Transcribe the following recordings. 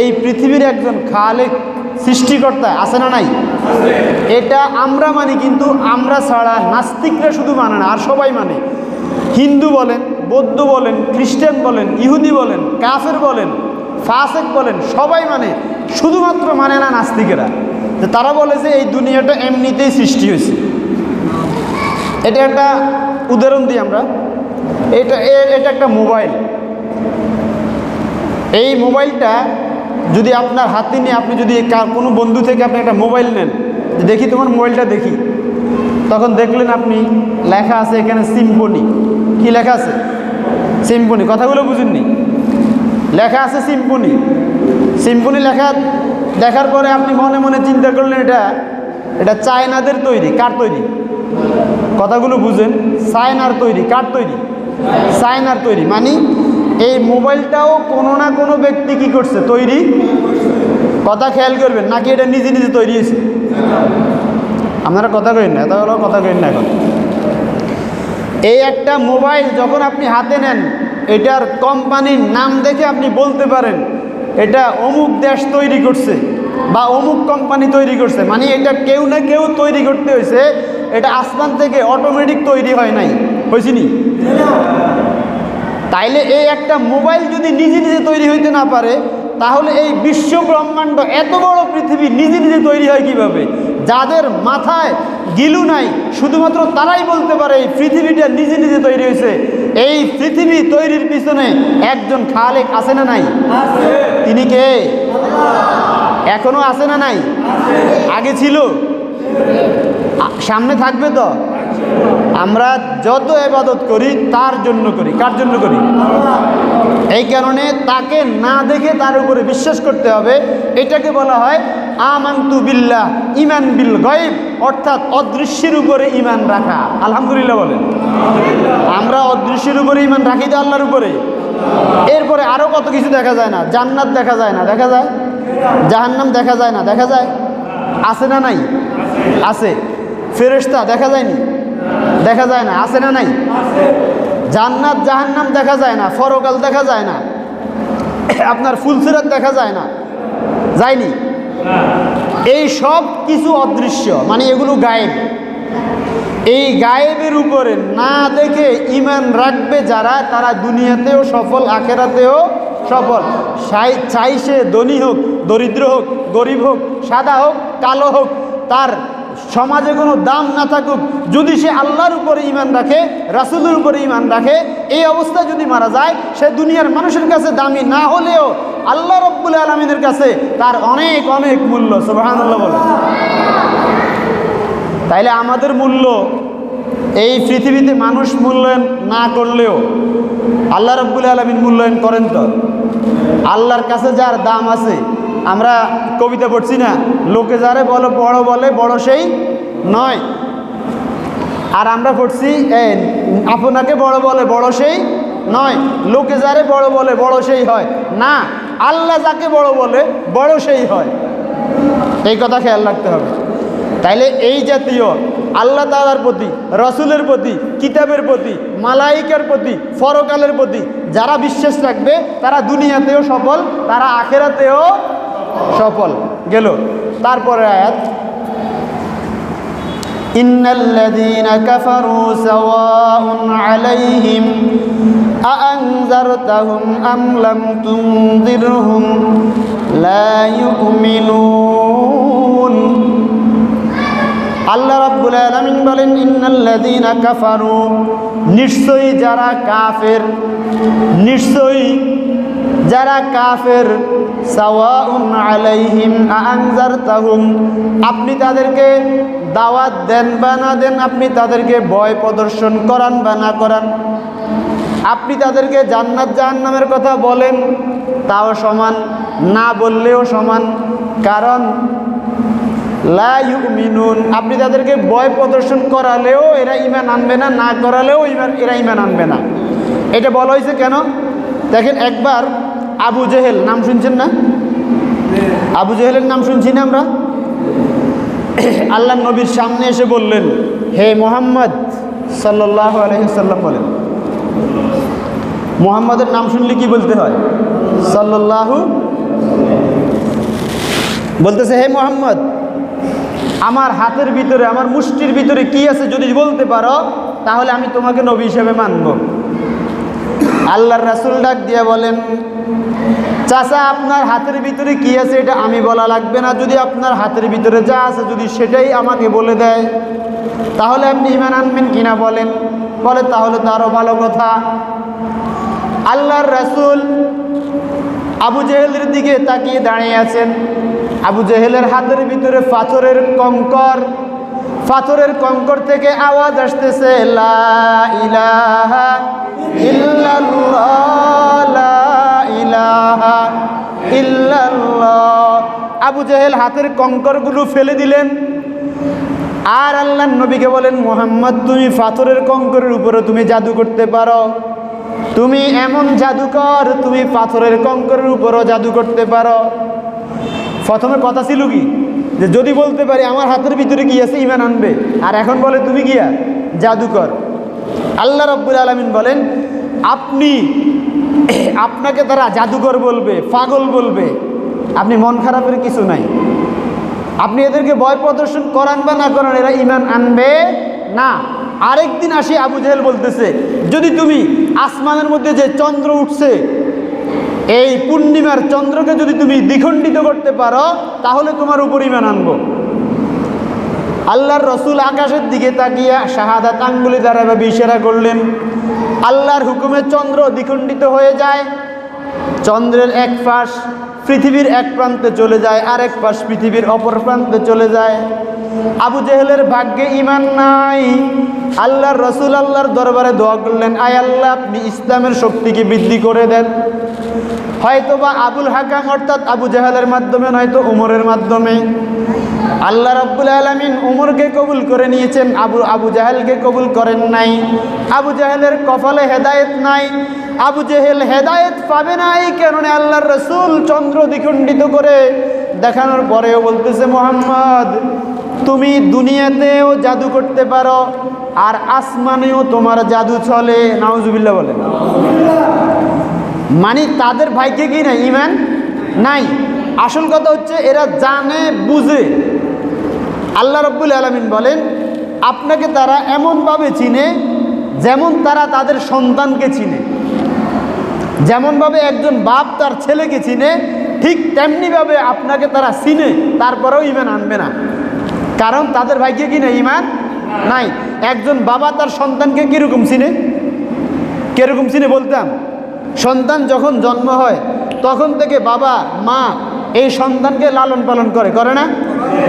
এই পৃথিবীর একজন খালেক সৃষ্টিকর্তা আছে না নাই? এটা আমরা মানি, কিন্তু আমরা ছাড়া নাস্তিকরা শুধু মানে না, আর সবাই মানে। হিন্দু বলেন, বৌদ্ধ বলেন, খ্রিস্টান বলেন, ইহুদি বলেন, কাফের বলেন, ফাসেক বলেন, সবাই মানে শুধুমাত্র মানে না নাস্তিকেরা। যে তারা বলে যে এই দুনিয়াটা এমনিতেই সৃষ্টি হয়েছে। এটা একটা উদাহরণ দিই আমরা। এটা এটা একটা মোবাইল। এই মোবাইলটা যদি আপনার হাতে নিয়ে আপনি যদি কোনো বন্ধু থেকে আপনি একটা মোবাইল নেন দেখি তোমার মোবাইলটা দেখি, তখন দেখলেন আপনি লেখা আছে এখানে সিম্পনি কি লেখা আছে? সিম্পনি কথাগুলো বুঝেননি। লেখা আছে সিম্পনি সিম্পনি লেখা দেখার পরে আপনি মনে মনে চিন্তা করলেন, এটা এটা চায়নাদের তৈরি, কার তৈরি? কথাগুলো বুঝেন, চায়নার তৈরি, কার তৈরি? চায়নার তৈরি মানে এই মোবাইলটাও কোনো না কোনো ব্যক্তি কি করছে? তৈরি? কথা খেয়াল করবেন, নাকি এটা নিজে নিজে তৈরি হয়েছে? আপনারা কথা কইন না এটা হলো কথা কইন না এখন। এই একটা মোবাইল যখন আপনি হাতে নেন, এটার কোম্পানির নাম দেখে আপনি বলতে পারেন, এটা অমুক দেশ তৈরি করছে বা অমুক কোম্পানি তৈরি করছে। মানে এটা কেউ না কেউ তৈরি করতে হয়েছে, এটা আসমান থেকে অটোমেটিক তৈরি হয় নাই। হয়েছে নি? তাইলে এই একটা মোবাইল যদি নিজে নিজে তৈরি হইতে না পারে তাহলে এই বিশ্ব ব্রহ্মাণ্ড এত বড় পৃথিবী নিজে নিজে তৈরি হয় কীভাবে? যাদের মাথায় গিলু নাই শুধুমাত্র তারাই বলতে পারে এই পৃথিবীটা নিজে নিজে তৈরি হয়েছে এই পৃথিবী তৈরির পিছনে একজন খালেক আছে না নাই? তিনি কে? এখনও আছে না নাই? আগে ছিল? সামনে থাকবে তো? আমরা যত এবাদত করি, তার জন্য করি। কার জন্য করি? এই কারণে তাকে না দেখে তার উপরে বিশ্বাস করতে হবে। এটাকে বলা হয় আমান্তু বিল্লাহ ইমান বিল গয়েব, অর্থাৎ অদৃশ্যের উপরে ইমান রাখা। আলহামদুলিল্লাহ বলেন। আমরা অদৃশ্যের উপরে ইমান রাখি তো আল্লাহর উপরে। এরপরে আরও কত কিছু দেখা যায় না। জান্নাত দেখা যায় না। দেখা যায়? জাহান্নাম দেখা যায় না। দেখা যায়? আছে না নাই? আছে। ফেরেশতা দেখা যায়নি? দেখা যায় না, আছে না নাই? জান্নাত, জাহান্নাম দেখা যায় না, ফরকাল দেখা যায় না, আপনার ফুলসিরাত দেখা যায় না, যায়নি? এই সব কিছু অদৃশ্য মানে এগুলো গায়েব। এই গায়েবের উপরে না দেখে ইমান রাখবে যারা, তারা দুনিয়াতেও সফল, আখেরাতেও সফল। চাই- সে ধনী হোক, দরিদ্র হোক, গরিব হোক, সাদা হোক, কালো হোক, তার সমাজে কোনো দাম না থাকুক, যদি সে আল্লাহর উপরে ইমান রাখে, রাসুলের উপরে ইমান রাখে, এই অবস্থায় যদি মারা যায়, সে দুনিয়ার মানুষের কাছে দামি না হলেও আল্লাহ রব্বুল আলমিনের কাছে তার অনেক অনেক মূল্য সুবাহান আল্লাহ বলে তাইলে আমাদের মূল্য, এই পৃথিবীতে মানুষ মূল্যায়ন না করলেও আল্লাহ রব্বুল আলমিন মূল্যায়ন করেন তো। আল্লাহর কাছে যার দাম আছে আমরা কবিতা পড়ছি না। লোকে যারে বলো, বড় বলে, বড় সেই নয়। আর আমরা পড়ছি আপনাকে বড় বলে, বড় সেই নয়। লোকে যারে বড় বলে, বড় সেই হয়। না, আল্লাহ যাকে বড় বলে, বড় সেই হয়। এই কথা খেয়াল রাখতে হবে। তাইলে এই জাতীয় আল্লাহ তালার প্রতি, রসুলের প্রতি, কিতাবের প্রতি, মালাইকার প্রতি ফরকালের প্রতি যারা বিশ্বাস রাখবে, তারা দুনিয়াতেও সফল, তারা আখেরাতেও সফল গেল। তারপরে আয়াত ইন্নাল্লাযীনা কাফারু আলাইহিম বলেন কাফারু নিশ্চয়ই যারা কাফের নিশ্চয়ই যারা কাফের আলাইহিম আপনি তাদেরকে দাওয়াত দেন বা না দেন, আপনি তাদেরকে ভয় প্রদর্শন করান বা না করান। আপনি তাদেরকে জান্নাত জাহান্নামের কথা বলেন, তাও সমান, না বললেও সমান। কারণ, লা ইউমিনুন, আপনি তাদেরকে ভয় প্রদর্শন করালেও এরা ইমান আনবে না না করালেও ইমান এরা ইমান আনবে না। এটা বলা হয়েছে কেন? দেখেন একবার আবু জেহেল, নাম শুনছেন না? আবু জেহেলের নাম শুনছি না আমরা? আল্লাহ নবীর সামনে এসে বললেন, হে মোহাম্মদ সাল্লাহ বলেন। মোহাম্মদের নাম শুনলে কি বলতে হয়? সাল্লাল্লাহু বলতেছে, হে মোহাম্মদ, আমার হাতের ভিতরে, আমার মুষ্টির ভিতরে কি আছে যদি বলতে পারো, তাহলে আমি তোমাকে নবী হিসেবে মানব। আল্লাহর রাসুল ডাক দিয়ে বলেন চাচা আপনার হাতের ভিতরে কি আছে এটা আমি বলা লাগবে না। যদি আপনার হাতের ভিতরে যা আছে যদি সেটাই আমাকে বলে দেয় তাহলে আপনি ইমান আনবেন কিনা বলেন? বলে তাহলে তো আরও ভালো কথা। আল্লাহর রাসুল আবু জেহেলের দিকে তাকিয়ে দাঁড়িয়ে আছেন। আবু জেহেলের হাতের ভিতরে পাথরের কঙ্কর পাথরের কঙ্কর থেকে আওয়াজ আসতেছে লা ইলাহা ইল্লাল্লাহ, আবু জেহেল হাতের কঙ্করগুলো ফেলে দিলেন। আর আল্লাহ নবীকে বলেন, মোহাম্মদ, তুমি পাথরের কঙ্করের উপরে তুমি জাদু করতে পারো। তুমি এমন জাদুকর, তুমি পাথরের কঙ্করের উপরও জাদু করতে পারো। প্রথমে কথা ছিল কি? যে যদি বলতে পারি, আমার হাতের ভিতরে কি আছে? ইমান আনবে। আর এখন বলে, তুমি গিয়া জাদুকর। আল্লাহ রব্বুল আলমিন বলেন, আপনি আপনাকে তারা জাদুঘর বলবে, পাগল বলবে। আপনি মন খারাপের কিছু নাই। আপনি এদেরকে ভয় প্রদর্শন করান বা না করান, এরা ইমান আনবে না। আরেকদিন আসি আবু জাহেল বলতেছে, যদি তুমি আসমানের মধ্যে যে চন্দ্র উঠছে, এই পূর্ণিমার চন্দ্রকে যদি তুমি দ্বিখণ্ডিত করতে পারো, তাহলে তোমার উপর ইমান আনব। আল্লাহর রসুল আকাশের দিকে তাকিয়া শাহাদাত আঙ্গুলি দ্বারা এভাবে ইশারা করলেন। আল্লাহর হুকুমে চন্দ্র দ্বিখণ্ডিত হয়ে যায়। চন্দ্রের এক পাশ পৃথিবীর এক প্রান্তে চলে যায়, আরেক পাশ পৃথিবীর অপর প্রান্তে চলে যায়। আবু জেহেলের ভাগ্যে ইমান নাই। আল্লাহর রসুল আল্লাহর দরবারে দোয়া করলেন, আয় আল্লাহ, আপনি ইসলামের শক্তিকে বৃদ্ধি করে দেন। হয়তোবা আবুল হাকাম অর্থাৎ আবু জাহালের মাধ্যমে, নয়তো উমরের মাধ্যমে। আল্লাহ রাব্বুল আলমিন উমরকে কবুল করে নিয়েছেন, আবু আবু জাহেলকে কবুল করেন নাই। আবু জাহেলের কপালে হেদায়েত নাই। আবু জেহেল হেদায়েত পাবে না এই কারণে আল্লাহর রসুল চন্দ্র দ্বিখণ্ডিত করে দেখানোর পরেও বলতেছে, মোহাম্মদ, তুমি দুনিয়াতেও জাদু করতে পারো, আর আসমানেও তোমার জাদু চলে। নাউজুবিল্লাহ বলেন। মানে তাদের ভাইকে কি নাই? ইমান নাই। আসল কথা হচ্ছে এরা জানে, বুঝে। আল্লাহ রব্বুল আলমিন বলেন, আপনাকে তারা এমনভাবে চিনে যেমন তারা তাদের সন্তানকে চিনে। যেমনভাবে একজন বাপ তার ছেলেকে চিনে, ঠিক তেমনিভাবে আপনাকে তারা চিনে, তারপরেও ইমান আনবে না। কারণ তাদের ভাইকে কিনে ইমান নাই। একজন বাবা তার সন্তানকে কীরকম চিনে? কীরকম চিনে বলতাম? সন্তান যখন জন্ম হয়, তখন থেকে বাবা, মা এই সন্তানকে লালন পালন করে করে না?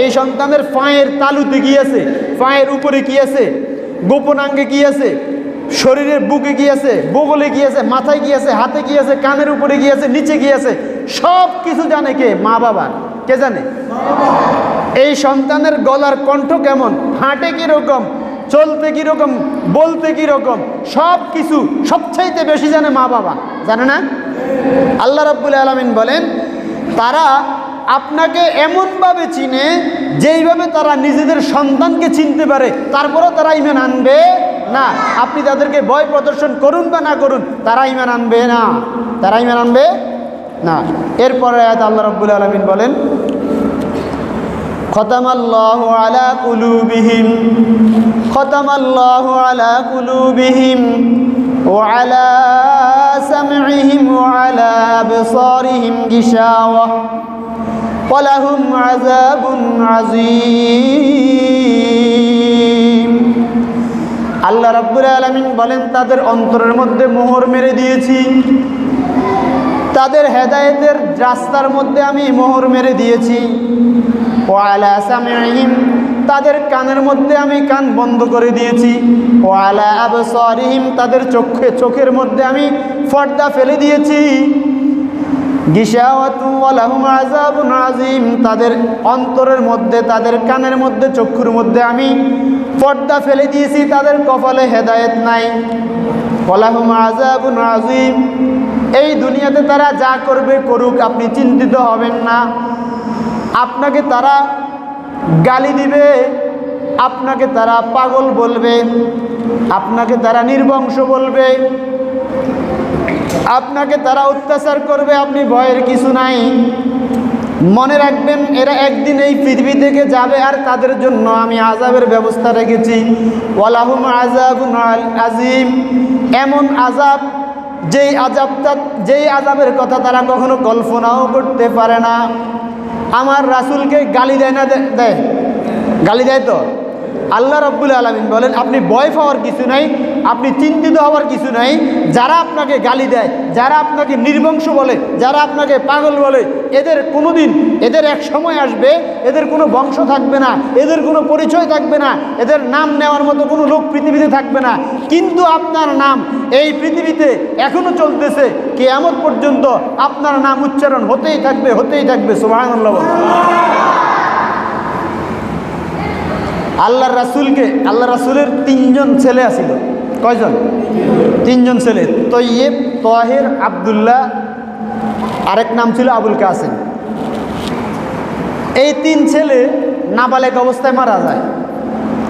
এই সন্তানের পায়ের তালুতে কি আছে? পায়ের উপরে কি আছে? গোপনাঙ্গে কি আছে? শরীরের বুকে কি আছে? বগলে কি আছে? মাথায় কি আছে? হাতে কি আছে? কানের উপরে কি আছে? নিচে কি আছে? সব কিছু জানে কে? মা বাবা। কে জানে? এই সন্তানের গলার কণ্ঠ কেমন? হাঁটে কীরকম? চলতে কীরকম? বলতে কীরকম? সব কিছু সবচাইতে বেশি জানে মা বাবা। জানে না আল্লাহ রাব্বুল আলমিন বলেন তারা আপনাকে এমনভাবে চিনে যেইভাবে তারা নিজেদের সন্তানকে চিনতে পারে তারপরেও তারা ইমান আনবে না আপনি তাদেরকে ভয় প্রদর্শন করুন বা না করুন তারা ইমান আনবে না তারা ইমান আনবে না এরপরে আয়াত আল্লাহ রব্বুল আলমিন বলেন ختم الله على قلوبهم ختم الله على قلوبهم وعلى سمعهم وعلى أبصارهم غشاوة ولهم عذاب عظيم আল্লাহ রাব্বুল আলামিন বলেন তাদের অন্তরের মধ্যে মোহর মেরে দিয়েছি তাদের হেদায়েতের রাস্তার মধ্যে আমি মোহর মেরে দিয়েছি ওয়ালা সামিহিম তাদের কানের মধ্যে আমি কান বন্ধ করে দিয়েছি। ওয়ালা আবসারিহিম, তাদের চোখে চোখের মধ্যে আমি পর্দা ফেলে দিয়েছি। তাদের অন্তরের মধ্যে, তাদের কানের মধ্যে, চক্ষুর মধ্যে আমি পর্দা ফেলে দিয়েছি। তাদের কপালে হেদায়েত নাই। ওয়ালাহুম আযাবুন আযীম, এই দুনিয়াতে তারা যা করবে করুক, আপনি চিন্তিত হবেন না। আপনাকে তারা গালি দিবে, আপনাকে তারা পাগল বলবে, আপনাকে তারা নির্বংশ বলবে, আপনাকে তারা অত্যাচার করবে, আপনি ভয়ের কিছু নাই। মনে রাখবেন, এরা একদিন এই পৃথিবী থেকে যাবে আর তাদের জন্য আমি আজাবের ব্যবস্থা রেখেছি। ওয়ালাহুম আজাবুন আল- আজিম এমন আজাব যেই আজাবটা যেই আজাবের কথা তারা কখনো কল্পনাও করতে পারে না। আমার রাসুলকে গালি দেয় না দেয়। গালি দেয় তো? আল্লাহ রব্বুল আলমিন বলেন, আপনি ভয় পাওয়ার কিছু নাই আপনি চিন্তিত হওয়ার কিছু নাই। যারা আপনাকে গালি দেয়, যারা আপনাকে নির্বংশ বলে, যারা আপনাকে পাগল বলে, এদের কোনো দিন এদের এক সময় আসবে, এদের কোনো বংশ থাকবে না, এদের কোনো পরিচয় থাকবে না, এদের নাম নেওয়ার মতো কোনো লোক পৃথিবীতে থাকবে না। কিন্তু আপনার নাম এই পৃথিবীতে এখনও চলতেছে কে এমন পর্যন্ত আপনার নাম উচ্চারণ হতেই থাকবে হতেই থাকবে, সুবহানাল্লাহ বলেন। আল্লাহর রাসূলকে আল্লাহ রাসুলের তিনজন ছেলে আছিল। কয়জন? তিনজন ছেলে। তৈয়েব, তহের, আবদুল্লাহ, আরেক নাম ছিল আবুল কাসিম। এই তিন ছেলে নাবালেক অবস্থায় মারা যায়।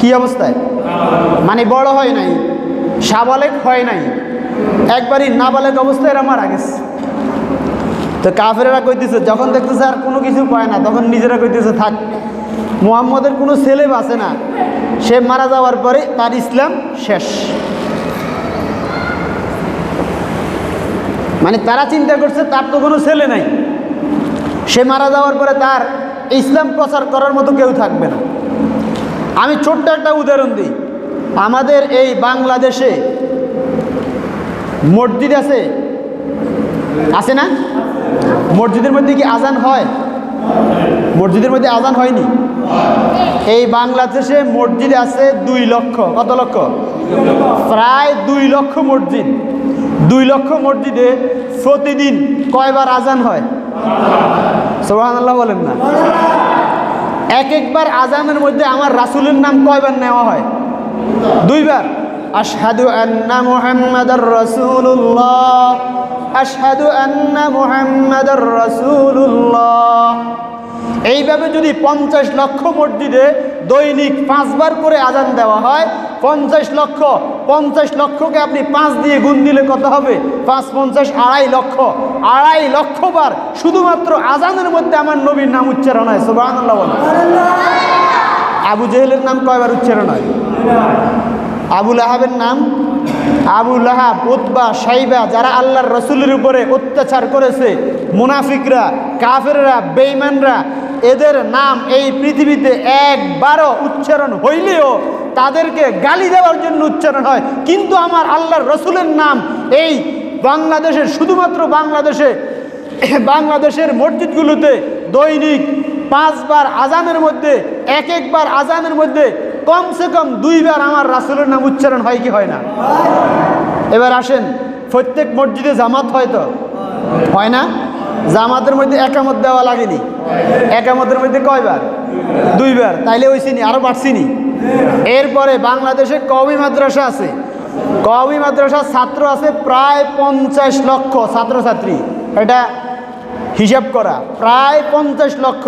কি অবস্থায়? মানে বড় হয় নাই, সাবালেক হয় নাই। একবারই নাবালেক অবস্থায় এরা মারা গেছে। তো কাফেরেরা কইতেছে, যখন দেখতেছে আর কোনো কিছু পায় না, তখন নিজেরা কইতেছে, থাক, মুহাম্মদের কোনো ছেলে বাঁচে না। সে মারা যাওয়ার পরে তার ইসলাম শেষ। মানে তারা চিন্তা করছে, তার তো কোনো ছেলে নাই। সে মারা যাওয়ার পরে তার ইসলাম প্রচার করার মতো কেউ থাকবে না। আমি ছোট্ট একটা উদাহরণ দিই। আমাদের এই বাংলাদেশে মসজিদ আছে? আছে না? মসজিদের মধ্যে কি আজান হয়? মসজিদের মধ্যে আজান হয়নি? এই বাংলাদেশে মসজিদ আছে দুই লক্ষ। কত লক্ষ? প্রায় দুই লক্ষ মসজিদ। দুই লক্ষ মসজিদে প্রতিদিন কয়বার আজান হয়? সোহান আল্লাহ বলেন না। এক একবার আজানের মধ্যে আমার রাসুলের নাম কয়বার নেওয়া হয়? দুইবার। আশহাদু আন্না মুহাম্মাদার রাসূলুল্লাহ। আশহাদু আন্না মুহাম্মাদার রাসূলুল্লাহ। এইভাবে যদি পঞ্চাশ লক্ষ মসজিদে দৈনিক পাঁচবার করে আজান দেওয়া হয় পঞ্চাশ লক্ষ, পঞ্চাশ লক্ষকে আপনি পাঁচ দিয়ে গুণ দিলে কত হবে? পাঁচ, পঞ্চাশ, আড়াই লক্ষ। আড়াই লক্ষ বার শুধুমাত্র আজানের মধ্যে আমার নবীর নাম উচ্চারণ হয় বলেন। আবু জেহেলের নাম কয়বার উচ্চারণ হয়? আবুল আহাবের নাম? আবুল আহাব উতবা, সাইবা, যারা আল্লাহর রসুলের উপরে অত্যাচার করেছে, মুনাফিকরা, কাফেররা, বেঈমানরা, এদের নাম এই পৃথিবীতে একবারও উচ্চারণ হইলেও তাদেরকে গালি দেওয়ার জন্য উচ্চারণ হয়। কিন্তু আমার আল্লাহর রসুলের নাম এই বাংলাদেশের, শুধুমাত্র বাংলাদেশে, বাংলাদেশের মসজিদগুলোতে দৈনিক পাঁচবার আজানের মধ্যে, এক একবার আজানের মধ্যে কমসে কম দুইবার আমার রাসুলের নাম উচ্চারণ হয় কি হয় না? এবার আসেন, প্রত্যেক মসজিদে জামাত হয় তো? হয় না? জামাতের মধ্যে একামত দেওয়া লাগেনি? একামতের মধ্যে কয়বার? দুইবার, তাইলে ওইছিনি আরও বাড়ছিনি। এরপরে বাংলাদেশে কবি মাদ্রাসা আছে। কবি মাদ্রাসার ছাত্র আছে প্রায় পঞ্চাশ লক্ষ ছাত্রছাত্রী। এটা হিসাব করা, প্রায় পঞ্চাশ লক্ষ।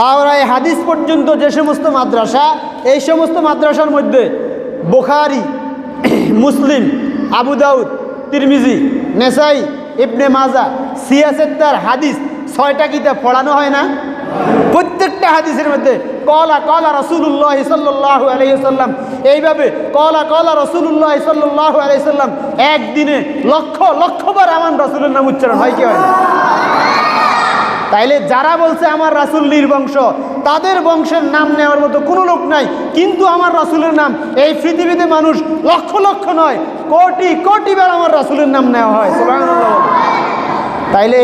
দাওরায় হাদিস পর্যন্ত যে সমস্ত মাদ্রাসা, এই সমস্ত মাদ্রাসার মধ্যে বোখারি, মুসলিম, আবু দাউদ, তিরমিজি, নেসাই, ইবনে মাজা সিয়াসেত্তার হাদিস ছয়টা কিতাব পড়ানো হয় না। প্রত্যেকটা হাদিসের মধ্যে কলা কলা রসুল্লাহ সাল্লাহ আলাইসাল্লাম এইভাবে কলা কলা রসুল্লাহ সাল্লাহ আলাইসাল্লাম একদিনে লক্ষ লক্ষবার আমার রসুলের নাম উচ্চারণ হয় কি হয় তাইলে যারা বলছে আমার রাসুল নির্বংশ, তাদের বংশের নাম নেওয়ার মতো কোনো লোক নাই, কিন্তু আমার রাসুলের নাম এই পৃথিবীতে মানুষ লক্ষ লক্ষ নয়, কোটি কোটি বার আমার রাসুলের নাম নেওয়া হয় তাইলে